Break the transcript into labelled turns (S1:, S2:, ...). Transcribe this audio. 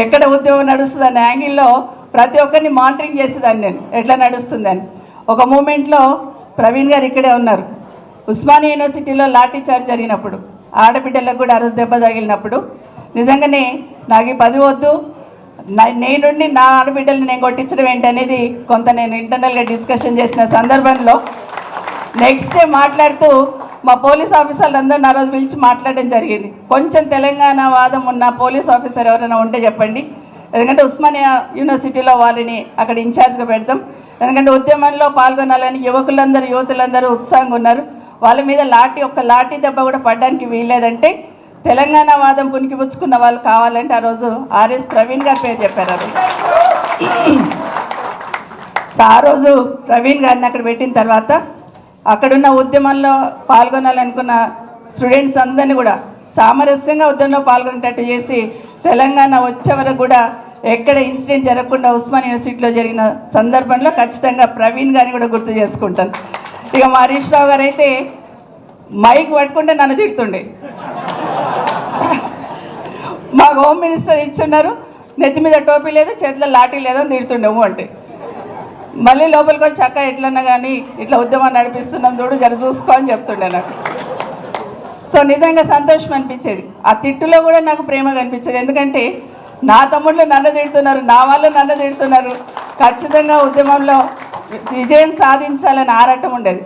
S1: ఎక్కడ ఉద్యమం నడుస్తుందని యాంగిల్లో ప్రతి ఒక్కరిని మానిటరింగ్ చేసేదాన్ని నేను. ఎట్లా నడుస్తుందని. ఒక మూమెంట్లో ప్రవీణ్ గారు ఇక్కడే ఉన్నారు. ఉస్మానియా యూనివర్సిటీలో లాఠీ చార్జ్ జరిగినప్పుడు ఆడబిడ్డలకు కూడా ఆ రోజు దెబ్బ తగిలినప్పుడు నిజంగానే నాకు ఈ పది వద్దు నేనుండి నా ఆడబిడ్డల్ని నేను కొట్టించడం ఏంటనేది కొంత నేను ఇంటర్నల్గా డిస్కషన్ చేసిన సందర్భంలో నెక్స్ట్ డే మాట్లాడుతూ మా పోలీస్ ఆఫీసర్లు అందరిని ఆ రోజు పిలిచి మాట్లాడడం జరిగింది. కొంచెం తెలంగాణ వాదం ఉన్న పోలీస్ ఆఫీసర్ ఎవరైనా ఉంటే చెప్పండి. ఎందుకంటే ఉస్మానియా యూనివర్సిటీలో వాళ్ళని అక్కడ ఇన్ఛార్జ్గా పెడతాం. ఎందుకంటే ఉద్యమంలో పాల్గొనాలని యువకులందరూ యువతులందరూ ఉత్సాహంగా ఉన్నారు. వాళ్ళ మీద లాఠీ ఒక్క లాఠీ దెబ్బ కూడా పడడానికి వీల్లేదంటే తెలంగాణ వాదం పునికి పుచ్చుకున్న వాళ్ళు కావాలంటే ఆ రోజు ఆర్ఎస్ ప్రవీణ్ గారి పేరు చెప్పారు సో ఆ రోజు ప్రవీణ్ గారిని అక్కడ పెట్టిన తర్వాత అక్కడున్న ఉద్యమంలో పాల్గొనాలనుకున్న స్టూడెంట్స్ అందరినీ కూడా సామరస్యంగా ఉద్యమంలో పాల్గొనేటట్టు చేసి తెలంగాణ వచ్చే వరకు కూడా ఎక్కడ ఇన్సిడెంట్ జరగకుండా ఉస్మాన్ యూనివర్సిటీలో జరిగిన సందర్భంలో ఖచ్చితంగా ప్రవీణ్ గారిని కూడా గుర్తు చేసుకుంటాను. ఇక మా హరీష్ రావు గారు అయితే మైక్ పట్టుకుంటే నన్ను తిడుతుండే. మాకు హోమ్ మినిస్టర్ ఇచ్చున్నారు నెత్తి మీద టోపీ లేదు చేతిలో లాఠీ లేదని తిడుతుండేమో అంటే. మళ్ళీ లోపలికి వచ్చి అక్క ఎట్లన్నా కానీ ఇట్లా ఉద్యమం నడిపిస్తున్నాం చూడు జర చూసుకో అని చెప్తుండే నాకు. సో నిజంగా సంతోషం అనిపించేది. ఆ తిట్టులో కూడా నాకు ప్రేమ కనిపించేది. ఎందుకంటే నా తమ్ముళ్ళు నన్ను తిడుతున్నారు నా వాళ్ళు నన్ను తిడుతున్నారు. ఖచ్చితంగా ఉద్యమంలో విజయం సాధించాలని ఆరాటం ఉండేది.